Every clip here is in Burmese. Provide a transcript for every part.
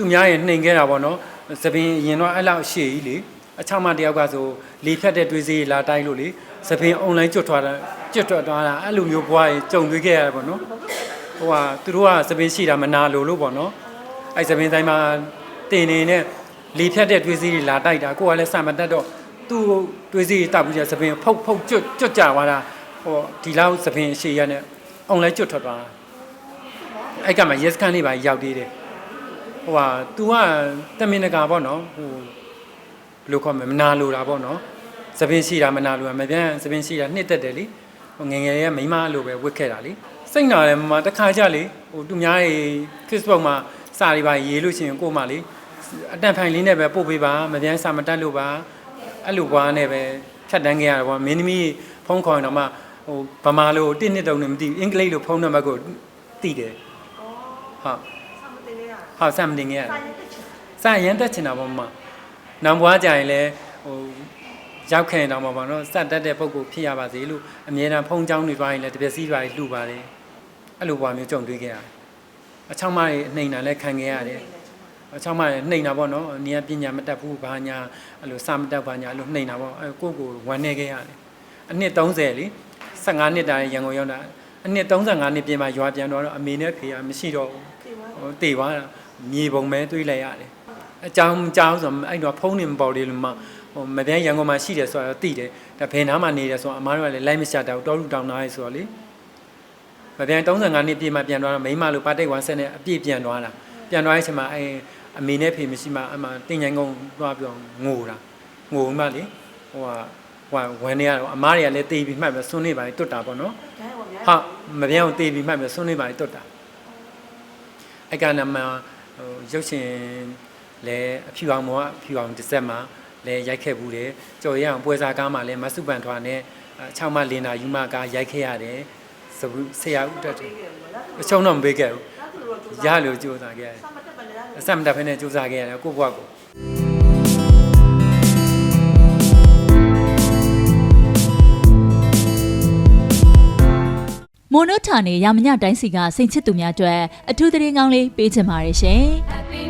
သူများရဲ့နှိမ်ခဲ့တာပေါ့နော်သပင်ရင်တော့အဲ့လောက်ရှေ့ကြီးလေအချောင်းမတယောက်ကဆိုလေဖြတ်တဲ့တွေးစီလာတိုက်လို့လေသပင်အွန်လိုင်းကျွတ်ထွက်တာကျွတ်ထွက်သွားတာအဲ့လိုမျိုးဘွားကြီးကြုံတွေ့ခဲ့ရတယ်ပေါ့နော်ဟိုဟာသူတို့ကသပင်ရှိတာမနာလို့လို့ပေါ့နော်အဲ့သပင်တိုင်းမှာတင်နေနဲ့လေဖြတ်တဲ့တွေးစီလာတိုက်တာကိုကလည်းစံမတက်တော့သူ့တွေးစီတောက်ပြီးတဲ့သပင်ဖုတ်ဖုတ်ကျွတ်ကျွတ်ကြသွားတာဟိုဒီလောက်သပင်ရှေ့ရနဲ့အွန်လိုင်းကျွတ်ထွက်သွားတာအဲ့ကမှ yes ခန်းလေးပါရောက်သေးတယ် ဟိုဟာ तू ကတမင်တကာပေါ့နော်ဟိုဘယ်လိုခေါ်မလဲမနာလိုတာပေါ့နော်သပင်ရှိတာမနာလိုတာမပြန်သပင်ရှိတာနှစ်သက်တယ်လေဟိုငယ်ငယ်လေးကမိန်းမလိုပဲဝစ်ခဲ့တာလေစိတ်နာတယ်မမတစ်ခါကြလေဟိုသူများတွေ Facebook မှာစာတွေပါရေးလို့ရှိရင်ကို့မလေးအတန်ဖိုင်လေးနဲ့ပဲပို့ပေးပါမပြန်စာမတက်လို့ပါအဲ့လိုကွာနဲ့ပဲဖြတ်တန်းခဲ့ရတာပေါ့မင်းသမီးဖုန်းခေါ်ရင်တော့မှဟိုဗမာလိုတစ်နှစ်တုံးနေမသိဘူးအင်္ဂလိပ်လိုဖုန်းနံပါတ်ကိုသိတယ်ဟုတ် ဟုတ်စမ်းမတင်ခဲ့ရတယ်စရန်တက်ချင်တာပေါ့မမနောင်ဘွားကြရင်လည်းဟိုရောက်ခဲ့တော့မှာပေါ့နော်စတက်တဲ့ပုံကိုဖြစ်ရပါစေလို့အမြဲတမ်းဖုံးချောင်းတွေတွားရင်လည်းတပြက်စီးတွားရင်လှူပါတယ်အဲ့လိုဘွားမျိုးကြုံတွေ့ခဲ့ရတယ်အချောင်းမတွေနှိမ်တာလည်းခံခဲ့ရတယ်အချောင်းမတွေနှိမ်တာပေါ့နော်နေရပညာမတတ်ဘူးဘာညာအဲ့လိုစာမတတ်ဘာညာအဲ့လိုနှိမ်တာပေါ့အဲ့ကိုယ့်ကိုယ်ဝမ်းနေခဲ့ရတယ်အနှစ်30လေ15နှစ်တာရန်ကုန်ရောက်တာအနှစ်35နှစ်ပြင်မှာရွာပြန်တော့အမေနဲ့ဖေကမရှိတော့ဘူးဟိုတည်သွားတာ မြေပုံပဲတွေးလိုက်ရတယ်အကြောင်းအကြောင်းဆိုတော့အဲ့တော့ဖုန်းနေမပေါ်လေးလို့မှဟိုမပြန်ရန်ကုန်မှာရှိတယ်ဆိုတော့သိတယ်ဒါဘယ်နားမှာနေတယ်ဆိုတော့အမားတို့ကလည်းလိုက်မချတာတောလူတောင်သားရေးဆိုတော့လေမပြန်35နှစ်ပြည့်မှပြန်သွားတော့မိမလိုပါတိတ်ဝမ်ဆက်နဲ့အပြည့်ပြန်သွားတာပြန်သွားတဲ့အချိန်မှာအဲအမေနဲ့ဖေမရှိမှအမှတင်ញိုင်ကုန်းသွားပြီးတော့ငိုတာငိုမှလေဟိုဟာဟိုဝမ်းနေရတော့အမားတွေကလည်းတေးပြီးမှတ်ပြီးဆွနေပါလေတွတ်တာပေါ့နော်ဟာမပြန်အောင်တေးပြီးမှတ်ပြီးဆွနေပါလေတွတ်တာအဲ့ကနမ ဟိုရုပ်ရှင်လဲအဖြူအောင်မောကအဖြူအောင်တစ်ဆက်မှာလဲရိုက်ခဲ့ဘူးတယ်ကြော်ရအောင်ပွဲစားကားမှာလဲမဆုပန်ထွားနဲ့6မလင်နာယူမကားရိုက်ခဲ့ရတယ်စဘူးဆရာဦးတက်တယ်အချုံတော့မပေးခဲ့ဘူးရလို့ကြိုးစားခဲ့ရတယ်အဆက်မတက်ဖ ೇನೆ ကြိုးစားခဲ့ရတယ်ကိုယ့်ဘဝကို မိုနိုထာနေရာမညတိုင်းစီကစိန်ချစ်သူများအတွက်အထူးသတင်းကောင်းလေးပေးချင်ပါတယ်ရှင်။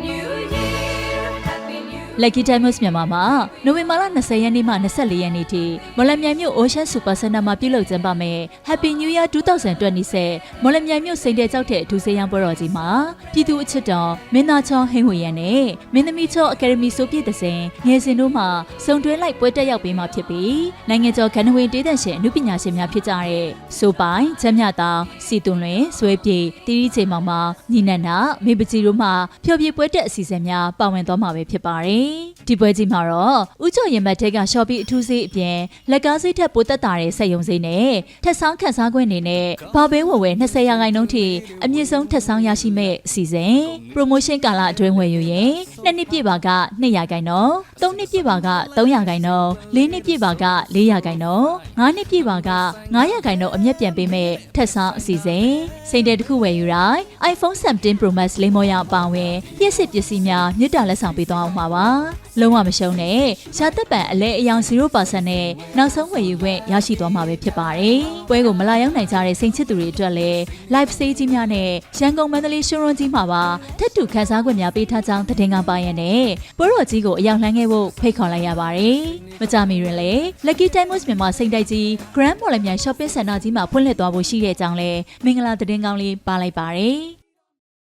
Lucky Diamonds မြန်မာမှာနိုဝင်ဘာလ20ရက်နေ့မှ24ရက်နေ့ထိမော်လမြိုင်မြို့ Ocean Super Center မှာပြုလုပ်ကျင်းပမယ် Happy New Year 2020မော်လမြိုင်မြို့စိန်တဲ့ကြောက်တဲ့အထူးဆေးရန်ပွဲတော်ကြီးမှာပြည်သူအချစ်တော်မင်းသားချောင်းဟင်းဝေရန်နဲ့မင်းသမီးချောအကယ်ဒမီဆိုပြည့်တဲ့စဉ်ငယ်စဉ်တို့မှစုံတွဲလိုက်ပွဲတက်ရောက်ပေးမှာဖြစ်ပြီးနိုင်ငံကျော်ကဏ္ဍဝင်တေးသက်ရှင်အမှုပညာရှင်များဖြစ်ကြတဲ့ဆိုပိုင်ချမ်းမြတောင်စီတွန်လွင်ဇွဲပြေတီရီချိန်မောင်မောင်ညီနန္ဒမေပကြီးတို့မှဖျော်ဖြေပွဲတက်အစီအစဉ်များပါဝင်သွားမှာပဲဖြစ်ပါတယ်။ဒီပွဲကြီးမှာတော့ဥကျော်ရင်မတ်ထက်ကရှော့ပီအထူးစေးအပြင်လက်ကားစိတ်ထက်ပိုတက်တာတဲ့စက်ယုံစိနဲ့ထက်ဆောင်ခန်းစားခွင့်အနေနဲ့ဘာဘဲဝယ်ဝယ်20ရာခိုင်နှုန်းထိအမြင့်ဆုံးထက်ဆောင်ရရှိမဲ့အစီအစဉ် promotion ကာလအတွင်းဝယ်ယူရင်နှစ်နှစ်ပြည့်ပါက2ရာခိုင်နှုန်း3နှစ်ပြည့်ပါက3ရာခိုင်နှုန်း4နှစ်ပြည့်ပါက4ရာခိုင်နှုန်း5နှစ်ပြည့်ပါက9ရာခိုင်နှုန်းအမျက်ပြန်ပေးမဲ့ထက်ဆောင်အစီအစဉ်စိန်တဲ့တစ်ခုဝယ်ယူတိုင်း iPhone 17 Pro Max လေးမောရအပါအဝင်ပြည့်စစ်ပစ္စည်းများမြစ်တာလက်ဆောင်ပေးသွားအောင်ပါပါလုံးဝမရှုံးနဲ့ရှားသက်ပံအလဲအယောင်0%နဲ့နောက်ဆုံးဝယ်ယူခွင့်ရရှိသွားမှာပဲဖြစ်ပါတယ်ပွဲကိုမလာရောက်နိုင်ကြတဲ့စိန်ချစ်သူတွေအတွက်လည်း live stage ကြီးများနဲ့ရန်ကုန်မန္တလေးရှုံးရွန်ကြီးမှာပါထက်တူခန်းစားခွင့်များပေးထားကြောင်းသတင်းကပါရတဲ့ပွဲတော်ကြီးကိုအရောက်လှမ်းခဲ့ဖို့ဖိတ်ခေါ်လိုက်ရပါတယ်မကြမီတွင်လည်း Lucky Diamonds မြန်မာစိန်တိုက်ကြီး Grand Mall မြန် shopping center ကြီးမှာဖွင့်လှစ်သွားဖို့ရှိတဲ့အကြောင်းလည်းမင်္ဂလာသတင်းကောင်းလေးပါလိုက်ပါတယ်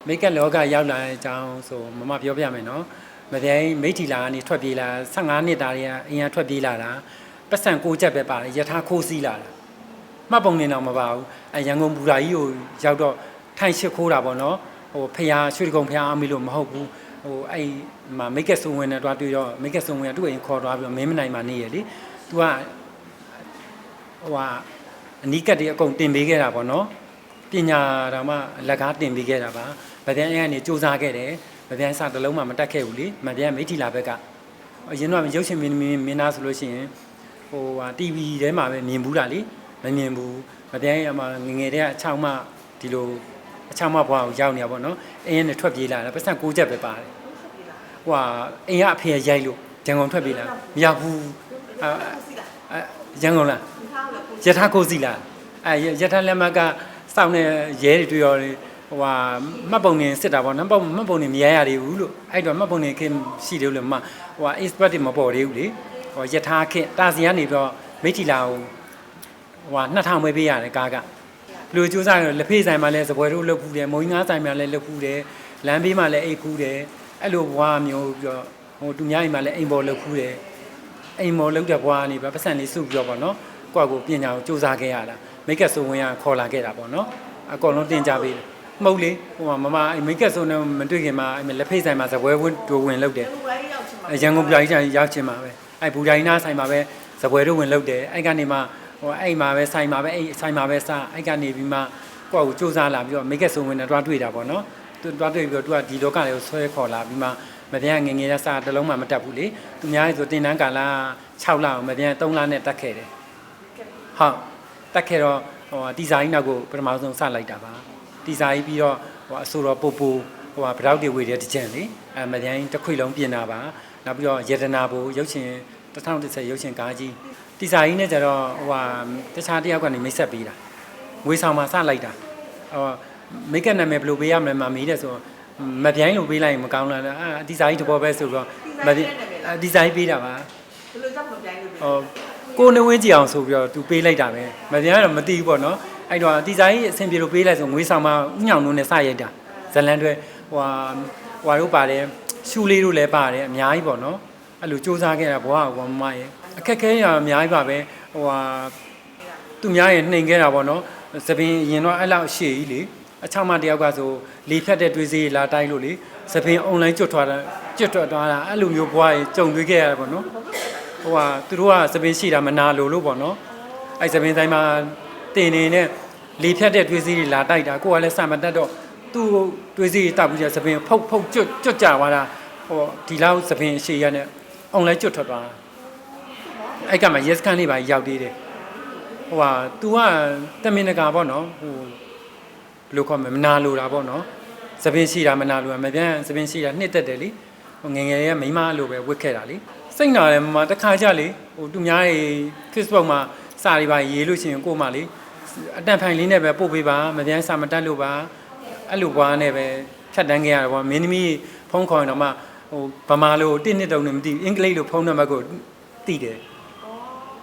မိတ်ကပ်လောကရောက်လာတဲ့အကြောင်းဆိုမမပြောပြမယ်နော် မပြိုင်မိတ်ထီလာကနေထွက်ပြေးလာ15နှစ်တာတွေကအရင်ကထွက်ပြေးလာတာပတ်စံကိုချက်ပဲပါတယ်ယထာခိုးစီးလာတာမှတ်ပုံနေတော့မပါဘူးအဲရန်ကုန်ဘူရာကြီးကိုရောက်တော့ထိုင်ရှိခိုးတာပေါ့နော်ဟိုဖះရွှေတကုံဖះအမေလို့မဟုတ်ဘူးဟိုအဲ့မှာမိတ်ကပ်စုံဝင်နဲ့တွားတွေ့တော့မိတ်ကပ်စုံဝင်ကသူ့အိမ်ခေါ်သွားပြီးတော့မင်းမနိုင်မှနေရလေ तू ကဟိုဟာအနီးကတ်တွေအကုန်တင်ပေးခဲ့တာပေါ့နော်ပညာတော်မှလက်ကားတင်ပေးခဲ့တာပါဗပြန်အဲ့ကနေစူးစမ်းခဲ့တယ် ဗပြန်စတစ်လုံးမှမတက်ခဲ့ဘူးလေမပြန်မိထီလာဘက်ကအရင်တော့ရုပ်ရှင်မင်းမင်းမင်းသားဆိုလို့ရှိရင်ဟိုဟာ TV ထဲမှာပဲမြင်ဘူးတာလေမမြင်ဘူးဗပြန်ရဲ့အမငငယ်တည်းကအချောင်းမှဒီလိုအချောင်းမှဘွားကိုရောက်နေတာပေါ့နော်အင်းနဲ့ထွက်ပြေးလာတာပတ်စံ၉ချက်ပဲပါတယ်ဟိုဟာအင်းကအဖေရိုက်လို့ရန်ကုန်ထွက်ပြေးလာမရောက်ဘူးအဲအဲရန်ကုန်လားယထာကိုစီလာအဲယထာလက်မကစောင့်နေရဲတွေတွေ့ရော ဟိုဟာမှတ်ပုံနေစစ်တာပေါ့နော်မှတ်ပုံမှတ်ပုံနေမရရသေးဘူးလို့အဲ့တော့မှတ်ပုံနေခင်ရှိတယ်လို့မဟိုဟာ expert တွေမပေါ်သေးဘူးလေဟိုယထာခင်တာစီကနေပြီးတော့မိထီလာကိုဟိုဟာ2000ပဲပေးရတယ်ကားကလူစူးစမ်းရလက်ဖေးဆိုင်မှာလည်းစပွဲတို့လှုပ်ဖူးတယ်မုံငါးဆိုင်မှာလည်းလှုပ်ဖူးတယ်လမ်းဘေးမှာလည်းအိတ်ဖူးတယ်အဲ့လိုဘွားမျိုးပြီးတော့ဟိုသူများအိမ်မှာလည်းအိမ်ပေါ်လှုပ်ဖူးတယ်အိမ်မော်လောက်တဲ့ဘွားကနေပဲပတ်စံလေးစုပြီးတော့ပေါ့နော်ကိုယ့်အကိုပညာကိုစူးစမ်းခဲ့ရတာမိတ်ကပ်ဆိုဝင်ရခေါ်လာခဲ့တာပေါ့နော်အကောင်လုံးတင်ကြပေးတယ် မဟုတ်လေဟိုမှာမမအိမ်မိတ်ကပ်ဆိုနဲ့မတွေ့ခင်မှာအဲ့လက်ဖိတ်ဆိုင်မှာဇပွဲဝင်ဒိုဝင်လောက်တယ်ရန်ကုန်ပြည်ကြီးရောက်ချင်မှာပဲအဲ့ဘူဒိုင်းနာဆိုင်မှာပဲဇပွဲတို့ဝင်လောက်တယ်အဲ့ကနေမှဟိုအဲ့မှာပဲဆိုင်မှာပဲအဲ့ဆိုင်မှာပဲစားအဲ့ကနေပြီးမှကိုယ့်အကိုစူးစမ်းလာပြီးတော့မိတ်ကပ်ဆိုဝင်နဲ့တွားတွေ့တာပေါ့နော်သူတွားတွေ့ပြီးတော့သူကဒီလောကလေးကိုဆွဲခေါ်လာပြီးမှမပြန်ငငယ်ရစားတစ်လုံးမှမတက်ဘူးလေသူများဆိုတင်တန်းကာလာ6လအောင်မပြန်3လနဲ့တက်ခဲ့တယ်ဟုတ်တက်ခဲ့တော့ဟိုတီဇာကြီးနောက်ကိုပထမဆုံးစလိုက်တာပါ တီဇာကြီးပြီးတော့ဟိုအဆိုတော့ပူပူဟိုဗရောက်တွေဝေတဲ့တကြံလေအဲမပြန်တစ်ခွေလုံးပြင်တာပါနောက်ပြီးတော့ယေဒနာဘူရုပ်ရှင်2010ရုပ်ရှင်ကားကြီးတီဇာကြီးနဲ့ကျတော့ဟိုဟာတခြားတယောက်ကနေမိတ်ဆက်ပေးတာငွေဆောင်မှာစလိုက်တာဟိုမိတ်ကပ်နာမည်ဘယ်လိုပေးရမလဲမမေးတဲ့ဆိုမပြိုင်းလို့ပေးလိုက်ရင်မကောင်းလားအာတီဇာကြီးတဘောပဲဆိုတော့မပြိုင်းတီဇာကြီးပေးတာပါဘယ်လိုကြောင့်မပြိုင်လို့လဲဟောကိုနေဝင်းကြည့်အောင်ဆိုပြီးတော့သူပေးလိုက်တာပဲမပြန်ရတော့မသိဘူးပေါ့နော် အဲ့တော့တီဆိုင်အဆင်ပြေလို့ပေးလိုက်ဆိုငွေဆောင်မှာဥညောင်တို့နဲ့စရိုက်တာဇလန်တွေဟိုဟာဟွာတို့ပါတယ်ရှူလေးတို့လည်းပါတယ်အများကြီးပေါ့နော်အဲ့လိုစူးစမ်းခဲ့တာဘွားကမမရဲ့အခက်ခဲရအများကြီးပါပဲဟိုဟာသူများရဲ့နှိမ်ခဲ့တာပေါ့နော်သပင်ရင်တော့အဲ့လောက်ရှေ့ကြီးလေအချောင်းမတယောက်ကဆိုလေဖြတ်တဲ့တွေးစေးလာတိုက်လို့လေသပင်အွန်လိုင်းကျွတ်ထွားတာကျွတ်ထွက်သွားတာအဲ့လိုမျိုးဘွားရဲ့ကြုံတွေ့ခဲ့ရတယ်ပေါ့နော်ဟိုဟာသူတို့ကသပင်းရှိတာမနာလို့လို့ပေါ့နော်အဲ့သပင်းတိုင်းမှာ တင်နေနဲ့လေဖြတ်တဲ့တွေးစည်းတွေလာတိုက်တာကိုကလည်းစမတက်တော့သူ့တွေးစည်းတွေတောက်ပြီးတော့သပင်းဖုတ်ဖုတ်ကျွတ်ကျွတ်ကြသွားတာဟိုဒီလောက်သပင်းရှေ့ရနဲ့အောင်လဲကျွတ်ထွက်သွားတာအဲ့ကမှ yes ကန်လေးပါရောက်သေးတယ်ဟိုဟာ तू ကတမင်တကာပေါ့နော်ဟိုဘယ်လိုခေါ်မလဲမနာလို့တာပေါ့နော်သပင်းရှိတာမနာလို့တာမပြန်သပင်းရှိတာနှစ်သက်တယ်လीဟိုငယ်ငယ်ရဲ့မိန်းမလိုပဲဝစ်ခဲ့တာလीစိတ်နာတယ်မမတခါကြလေဟိုသူများတွေ Facebook မှာစာတွေပါရေးလို့ရှိရင်ကို့မလေး အတန်ဖိုင်လေးနဲ့ပဲပို့ပေးပါမပြန်စာမတက်လို့ပါအဲ့လိုဘွားနဲ့ပဲဖြတ်တန်းခဲ့ရတယ်ဗောမင်းသမီးဖုန်းခေါ်ရင်တော့မှဟိုဗမာလိုတစ်နှစ်တုံးနေမသိဘူးအင်္ဂလိပ်လိုဖုန်းနံပါတ်ကိုသိတယ်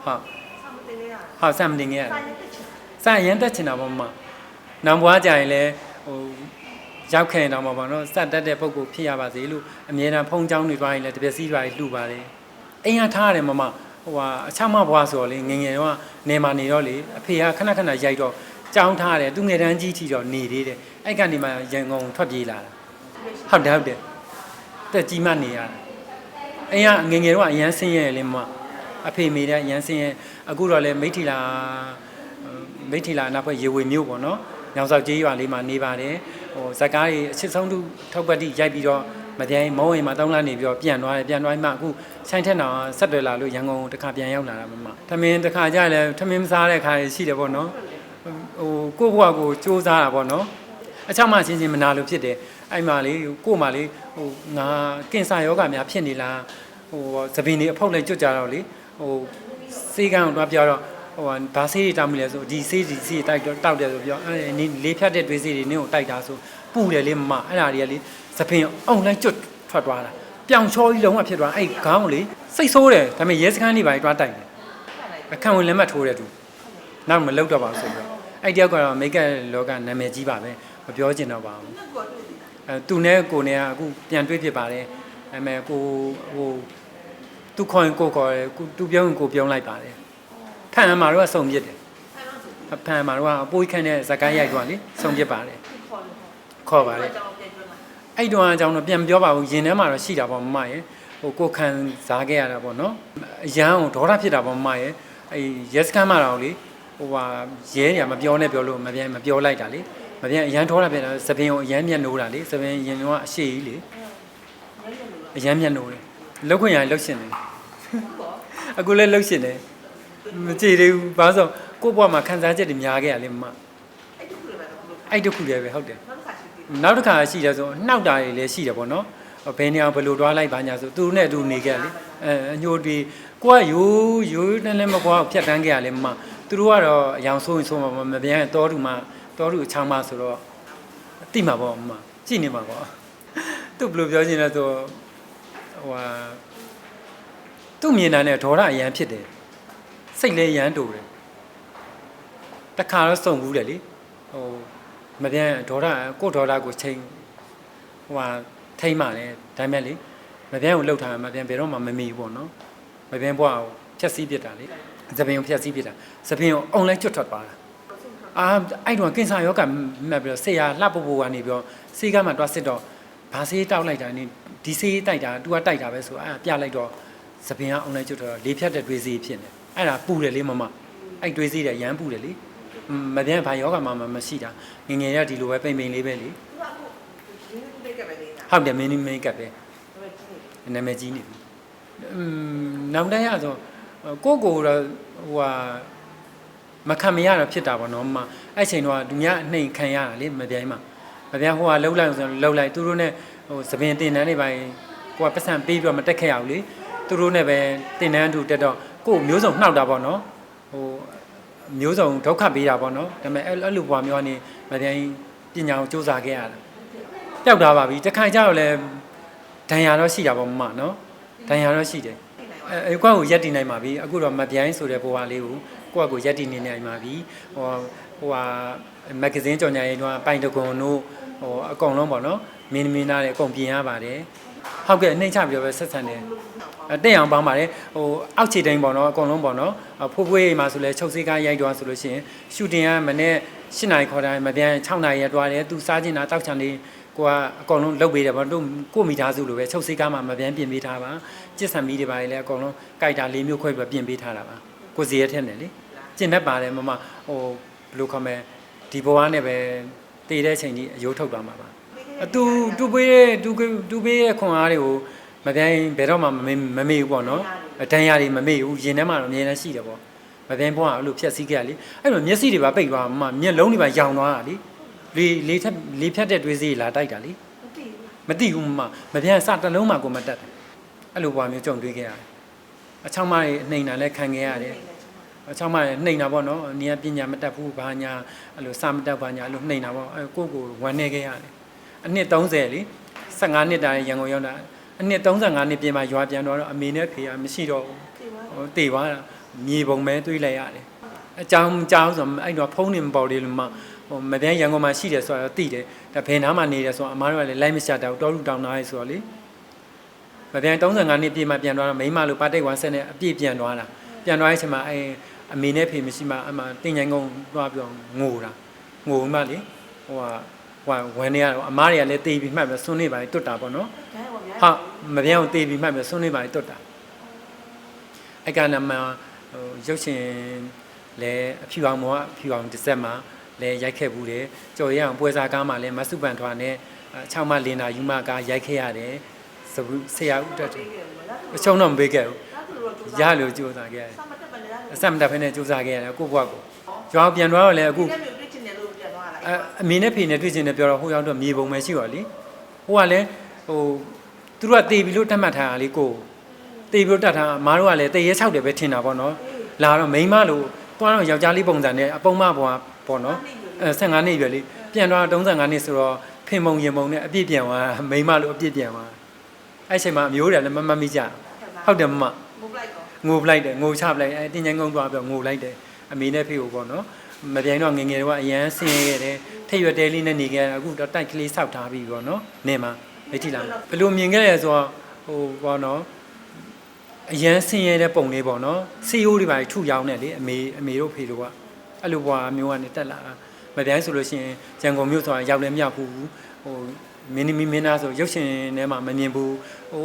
ဟုတ်ဆောင်းမတင်လေးရဟုတ်စမ်းမတင်ခဲ့ရစာတယ်ရင်းတက်ချင်စာရန်တက်ချင်တာဗောမမနောင်ဘွားကြရင်လည်းဟိုရောက်ခဲ့ရင်တော့မှာပေါ့နော်စတက်တဲ့ပုံကိုဖြစ်ရပါစေလို့အမြဲတမ်းဖုန်းကြောင်းတွေတွားရင်လည်းတပြက်စီးတွားရင်လှူပါတယ်အိမ်ကထားရတယ်မမ ဟိုဟာအချမဘွားဆိုတော့လေငယ်ငယ်တော့နေမှာနေတော့လေအဖေကခဏခဏရိုက်တော့ကြောင်းထားတယ်သူငယ်တန်းကြီးထီတော့နေသေးတယ်အဲ့ကနေမှရန်ကုန်ထွက်ပြေးလာတာဟုတ်တယ်ဟုတ်တယ်တက်ကြီးမှနေရတာအိမ်ကငယ်ငယ်တော့အရန်ဆင်းရဲလေမမအဖေမိတဲ့အရန်ဆင်းရဲအခုတော့လေမိထီလာမိထီလာနောက်ဘက်ရေဝေမြို့ပေါ့နော်ညောင်ဆောက်ကျေးရွာလေးမှာနေပါတယ်ဟိုဇက်ကားကြီးအချစ်ဆုံးသူထောက်ပတ်တိရိုက်ပြီးတော့ မတိုင်းမောဝင်မှာတောင်းလာနေပြီးတော့ပြန်သွားတယ်ပြန်သွားမှအခုဆိုင်ထက်တော့ဆက်တွယ်လာလို့ရန်ကုန်တခါပြန်ရောက်လာတာမမထမင်းတခါကြလဲထမင်းမစားတဲ့ခါရှိတယ်ပေါ့နော်ဟိုကိုယ့်ဘဝကိုစူးစမ်းတာပေါ့နော်အချောင်းမှချင်းချင်းမနာလို့ဖြစ်တယ်အဲ့မှာလေကို့မှာလေဟိုငါကင်ဆာယောဂများဖြစ်နေလားဟိုသပင်တွေအဖောက်လိုက်ကြွကြတော့လေဟိုစေးကန်းကိုတွားပြောတော့ဟိုဘာဆေးတွေတောက်မိလဲဆိုဒီဆေးဒီဆေးတိုက်တော့တောက်တယ်ဆိုပြောအဲ့ဒီလေးဖြတ်တဲ့တွေးဆေးတွေနင်းကိုတိုက်တာဆိုပူတယ်လေမမအဲ့ဒါတွေကလေ သပင်အောင်လိုက်ကျွတ်ထွက်သွားတာပြောင်ချောကြီးလုံးဝဖြစ်သွားအဲ့ခေါင်းကိုလေစိတ်ဆိုးတယ်ဒါပေမဲ့ရဲစခန်းလေးပါတွားတိုက်တယ်အခန့်ဝင်လက်မှတ်ထိုးတယ်သူနောက်မလောက်တော့ပါဘူးဆိုပြီးတော့အဲ့တယောက်ကတော့မိတ်ကပ်လောကနာမည်ကြီးပါပဲမပြောချင်တော့ပါဘူးနှစ်ကောတွေ့တယ်အဲသူနဲ့ကိုနဲ့ကအခုပြန်တွေ့ဖြစ်ပါတယ်အဲမဲ့ကိုဟိုသူခေါ်ရင်ကိုခေါ်တယ်ကိုသူပြောရင်ကိုပြောလိုက်ပါတယ်ဖန်အမာတို့ကစုံပြစ်တယ်အဲတော့ဆိုဖန်အမာတို့ကအပိုးခန့်တဲ့ဇကားရိုက်တော့လေစုံပြစ်ပါတယ်ခေါ်လို့ခေါ်ပါတယ်ကြောင်းပြန်ပြောလာ အဲ့တုန်းကအကြောင်းတော့ပြန်မပြောပါဘူးရင်ထဲမှာတော့ရှိတာပေါ့မမရဲ့ဟိုကိုခံစားခဲ့ရတာပေါ့နော်အရန်ကိုဒေါသဖြစ်တာပေါ့မမရဲ့အဲ့ရက်စကန်မှာတော့လေဟိုဟာရဲနေမပြောနဲ့ပြောလို့မပြန်မပြောလိုက်တာလေမပြန်အရန်ဒေါသဖြစ်တာသပင်ကိုအရန်မျက်နှိုးတာလေသပင်ရင်ကအရှိကြီးလေအရန်မျက်နှိုးတယ်လောက်ခွင့်ရရင်လောက်ရှင်တယ်အခုလည်းလောက်ရှင်တယ်မကြည့်သေးဘူးဘာလို့ဆိုကိုယ့်ဘဝမှာခံစားချက်တွေများခဲ့ရလေမမအဲ့ဒီခုလည်းပဲတော့ဘလို့အဲ့တခုတည်းပဲဟုတ်တယ် နောက်တစ်ခါရှိသေးတယ်နောက်တစ်ခါရှိတယ်ဆိုနှောက်တာတွေလည်းရှိတယ်ပေါ့နော်ဘယ်နေအောင်ဘယ်လိုတွားလိုက်ပါညာဆိုသူတို့နဲ့အတူနေခဲ့လေအဲအညိုတွေကိုကရိုးရိုးနဲ့လည်းမကွာဖြတ်တန်းခဲ့ရလေမမသူတို့ကတော့အယောင်ဆိုးရင်ဆိုးမှာမပြန်တောတူမှာတောတူအချောင်းမဆိုတော့တတိမှာပေါ့အမကြည့်နေမှာပေါ့သူဘယ်လိုပြောချင်လဲဆိုဟိုဟာသူ့မြင်တာနဲ့ဒေါရအရန်ဖြစ်တယ်စိတ်လည်းရန်တူတယ်တခါတော့စုံဘူးတယ်လေဟို မပြန်ဒေါရကိုဒေါရကိုချိန်ဟိုဟာထိမ့်မှလည်းဒါပေမဲ့လေမပြန်ကိုလှုပ်ထားတယ်မပြန်ဘယ်တော့မှမမီဘူးပေါ့နော်မပြန်ဘွားကိုဖြက်စီးပစ်တာလေသပင်ကိုဖြက်စီးပစ်တာသပင်ကိုအုံလိုက်ကျွတ်ထွက်သွားတာအာအဲ့တော့ကင်ဆာယောဂမှတ်ပြီးတော့ဆေးရလှပပူကနေပြီးတော့ဆေးကမှတွားစစ်တော့ဘာဆေးတောက်လိုက်တာနေဒီဆေးတိုက်တာ तू ကတိုက်တာပဲဆိုအဲ့ပြလိုက်တော့သပင်ကအုံလိုက်ကျွတ်တော့လေးဖြတ်တဲ့တွေးဆေးဖြစ်နေအဲ့ဒါပူတယ်လေမမအဲ့တွေးဆေးတယ်ရမ်းပူတယ်လေ မပြန်ဘာယောဂမှမရှိတာငငယ်ရဒီလိုပဲပိန်ပိန်လေးပဲလေသူကအခုရင်းနှီးပေးခဲ့ပဲနေတာဟုတ်တယ်မင်းမင်းကပ်ပဲဒါပေမဲ့ကြီးနေတယ်နာမည်ကြီးနေပြီอืมနောက်တိုင်းရဆိုကိုကိုတော့ဟိုဟာမခံမရတော့ဖြစ်တာပေါ့နော်မအဲ့ချိန်တော့သူများအနှိမ်ခံရတာလေမပြိုင်မှာမပြိုင်ဟိုဟာလှုပ်လိုက်ဆိုလှုပ်လိုက်သူတို့နဲ့ဟိုသပင်တင်တန်းတွေပိုင်းကိုကပတ်စံပေးပြီးတော့မတက်ခဲ့ရဘူးလေသူတို့နဲ့ပဲတင်တန်းတူတက်တော့ကိုမျိုးစုံနှောက်တာပေါ့နော်ဟို မျိုးစုံဒုက္ခပေးတာပေါ့နော်ဒါပေမဲ့အဲ့အဲ့လိုဘွားမျိုးကနေမပြိုင်ပညာကိုစူးစမ်းခဲ့ရတာပျောက်တာပါပြီတခါကျတော့လဲဒဏ်ရာတော့ရှိတာပေါ့မမနော်ဒဏ်ရာတော့ရှိတယ်အဲအဲကွာကိုရက်တည်နိုင်ပါပြီအခုတော့မပြိုင်းဆိုတဲ့ဘဝလေးကိုကိုယ့်ကိုရက်တည်နေနိုင်ပါပြီဟိုဟိုဟာမဂ္ဂဇင်းကြော်ညာရေးတော့ပိုင်တကွန်တို့ဟိုအကုန်လုံးပေါ့နော်မင်းမင်းသားတွေအကုန်ပြင်ရပါတယ်ဟုတ်ကဲ့နှိမ့်ချပြီးတော့ပဲဆက်ဆံတယ်အ တက်အောင်ပေါင်းပါတယ်ဟိုအောက်ခြေတိုင်းပေါ့နော်အကုန်လုံးပေါ့နော်ဖိုးဖွေးမှာဆိုလဲချုပ်စေးကားရိုက်တော့ဆိုလို့ရှိရင်ရှူတင်ကမနေ့၈နာရီခေါ်တိုင်းမပြန်6နာရီရတွားတယ်သူစားကျင်တာတောက်ချန်လေးကိုကအကုန်လုံးလုတ်ပေးတယ်ပေါ့တို့ကိုမိသားစုလိုပဲချုပ်စေးကားမှာမပြန်ပြင်ပေးထားပါကျစ်ဆံမီတွေပါလေအကုန်လုံးကြိုက်တာလေးမျိုးခွဲပြီးပြင်ပေးထားတာပါကိုစီရထက်နဲ့လေကျင်တတ်ပါတယ်မမဟိုဘယ်လိုခေါ်မလဲဒီဘဝနဲ့ပဲတည်တဲ့ချိန်ကြီးအယိုးထုတ်သွားမှာပါအတူတူပေးတဲ့တူတူပေးတဲ့ခွန်အားတွေကို မပြိုင်ဘယ်တော့မှမမေ့မမေ့ဘူးပေါ့နော်အတန်းရတွေမမေ့ဘူးရင်ထဲမှာတော့အမြဲတမ်းရှိတယ်ပေါ့မပြိုင်ဘွားကအဲ့လိုဖြက်စီးခဲ့ရလေအဲ့လိုမျက်စိတွေပါပိတ်သွားမှမျက်လုံးတွေပါရောင်သွားတာလေလေလေထက်လေဖြတ်တဲ့တွေးစီလာတိုက်တာလေမသိဘူးမသိဘူးမမပြိုင်စတစ်လုံးမှကိုမတက်တယ်အဲ့လိုဘွားမျိုးကြုံတွေ့ခဲ့ရတယ်အချောင်းမတွေနှိမ်တာလည်းခံခဲ့ရတယ်အချောင်းမတွေနှိမ်တာပေါ့နော်နေရပညာမတက်ဘူးဘာညာအဲ့လိုစာမတက်ဘာညာအဲ့လိုနှိမ်တာပေါ့အဲ့ကိုကိုဝမ်းနေခဲ့ရတယ်အနှစ်30လေ15နှစ်တာရန်ကုန်ရောက်တာ အနှစ်35နှစ်ပြင်မှာရွာပြန်တော့အမေနဲ့ဖေကမရှိတော့ဘူးသိပါဟိုတည်သွားတာမြေပုံပဲတွေးလိုက်ရတယ်အကြောင်းကြောင်းဆိုအဲ့တော့ဖုန်းနေမပေါ်သေးလို့မှဟိုမပြန်ရန်ကုန်မှာရှိတယ်ဆိုတော့သိတယ်ဒါဘယ်နားမှာနေတယ်ဆိုတော့အမားတို့ကလည်းလိုက်မချတာတောလူတောင်သားရေးဆိုတော့လေမပြန်35နှစ်ပြင်မှာပြန်သွားတော့မိမလိုပါတိတ်ဝမ်ဆက်နဲ့အပြည့်ပြန်သွားတာပြန်သွားတဲ့အချိန်မှာအဲအမေနဲ့ဖေမရှိမှအမှတင်ញိုင်ကုန်သွားပြီးတော့ငိုတာငိုမှလေဟိုက ဟိုဝမ်းနေရတော့အမားတွေကလည်းတေးပြီးမှတ်ပြီးဆွနေပါလေတွတ်တာပေါ့နော်ဒါရောများဟာမပြောင်းသေးပြီးမှတ်ပြီးဆွနေပါလေတွတ်တာအဲ့ကနမဟိုရုပ်ရှင်လဲအဖြူအောင်မောအဖြူအောင်တစ်ဆက်မှာလဲရိုက်ခဲ့ဘူးတယ်ကြော်ရအောင်ပွဲစားကားမှာလဲမဆုပန်ထွားနဲ့6မလင်နာယူမကားရိုက်ခဲ့ရတယ်စဘူးဆရာဦးတက်တယ်ပေးခဲ့မလားအချုံတော့မပေးခဲ့ဘူးဒါသူတို့တို့ရလို့ကြိုးစားခဲ့ရတယ်စမတက်ပါနဲ့လားအဆက်မတက်ဖ ೇನೆ ကြိုးစားခဲ့ရတယ်ကိုယ့်ဘဝကိုကျွားပြန်သွားတော့လဲအခု အအမေနဲ့ဖေနဲ့တွေ့ချင်တယ်ပြောတော့ဟိုရောက်တော့မြေပုံပဲရှိပါလေဟိုကလည်းဟိုသူတို့ကတေပြီလို့တတ်မှတ်ထားတာလေကိုတေပြီလို့တတ်ထားမားတို့ကလည်းတေရဲ၆တယ်ပဲထင်တာပေါ့နော်လာတော့မိန်းမလို့သွားတော့ယောက်ျားလေးပုံစံနဲ့အပုံမဘွားပေါ့နော်အဲ15နှစ်ရွယ်လေးပြန်တော့35နှစ်ဆိုတော့ဖင်မုံရင်မုံနဲ့အပြည့်ပြန်သွားမိန်းမလို့အပြည့်ပြန်သွားအဲ့ချိန်မှာအမျိုးတွေကလည်းမမမိကြဟုတ်တယ်မမမုတ်လိုက်တော့ငိုပလိုက်တယ်ငိုချပလိုက်အဲတင်ញိုင်းကုန်းသွားပြီးတော့ငိုလိုက်တယ်အမေနဲ့ဖေကိုပေါ့နော် မပြိုင်တော့ငယ်ငယ်တော့အရန်ဆင်းရဲခဲ့တယ်ထိတ်ရွက်တဲလေးနဲ့နေခဲ့တယ်အခုတော့တိုက်ကလေးစောက်ထားပြီပေါ့နော်နေမှာမိထီလာဘယ်လိုမြင်ခဲ့လဲဆိုတော့ဟိုပေါ့နော်အရန်ဆင်းရဲတဲ့ပုံလေးပေါ့နော်စီယိုးတွေပါထုရောင်းနေလေအမေအမေတို့ဖေတို့ကအဲ့လိုဘွားမျိုးကနေတက်လာတာမပြိုင်ဆိုလို့ရှိရင်ရန်ကုန်မြို့ဆိုတာရောက်လည်းမရောက်ဘူးဟိုမင်းမင်းမင်းသားဆိုရုပ်ရှင်ထဲမှာမမြင်ဘူးဟို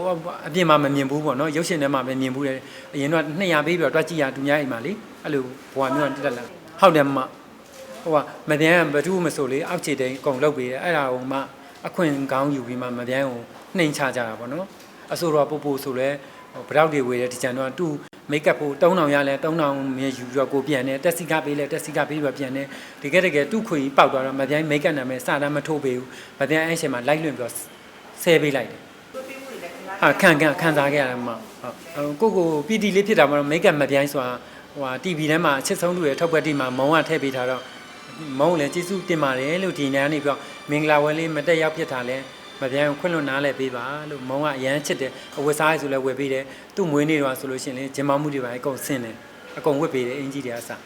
အပြင်မှာမမြင်ဘူးပေါ့နော်ရုပ်ရှင်ထဲမှာပဲမြင်ဘူးတယ်အရင်တော့200ပေးပြီးတော့တွက်ကြည့်ရသူများအိမ်မှာလေအဲ့လိုဘွားမျိုးကတက်လာ ဟုတ်တယ်မဟိုကမပြိုင်ကဘသူမဆိုလေအောက်ခြေတိန်အကုန်လုတ်ပေးတယ်အဲ့ဒါဟိုမှအခွင့်ကောင်းယူပြီးမှမပြိုင်ကိုနှိမ်ချကြတာပေါ့နော်အဆိုတော့ပူပူဆိုလဲဟိုဗရောက်တွေဝေတယ်ဒီကြံတော့သူမိတ်ကပ်ဖို့3000ရလဲ3000မြေယူပြီးတော့ကိုပြန်တယ်တက်စီကပေးလဲတက်စီကပေးပြီးတော့ပြန်တယ်တကယ်တကယ်သူ့ခွေကြီးပောက်သွားတော့မပြိုင်မိတ်ကပ်နာမည်စတာမထိုးပေးဘူးမပြိုင်အဲ့ချိန်မှာလိုက်လွင့်ပြီးတော့ဆဲပေးလိုက်တယ်တွေ့ပြီးမှုတွေလည်းဟာခံခံခံစားခဲ့ရတယ်မဟုတ်ကိုကိုပီတီလေးဖြစ်တာမလို့မိတ်ကပ်မပြိုင်ဆိုတာ ဟိုဟာ TV ထဲမှာအချစ်ဆုံးလူရဲ့ထောက်ပွဲတီမှာမုံကထည့်ပေးထားတော့မုံလည်းကျေးဇူးတင်ပါတယ်လို့ဒီနေ့ကနေပြီးတော့မင်္ဂလာဝဲလေးမတက်ရောက်ဖြစ်တာလဲမပြန်ခွင့်လွှတ်နားလဲပေးပါလို့မုံကအရန်ချစ်တယ်အဝတ်စားရဆိုလဲဝယ်ပေးတယ်သူ့မွေးနေ့တော့ဆိုလို့ရှိရင်လေဂျင်မမှုတွေပါအကုန်ဆင်းတယ်အကုန်ဝတ်ပေးတယ်အင်ကြီးတွေအစား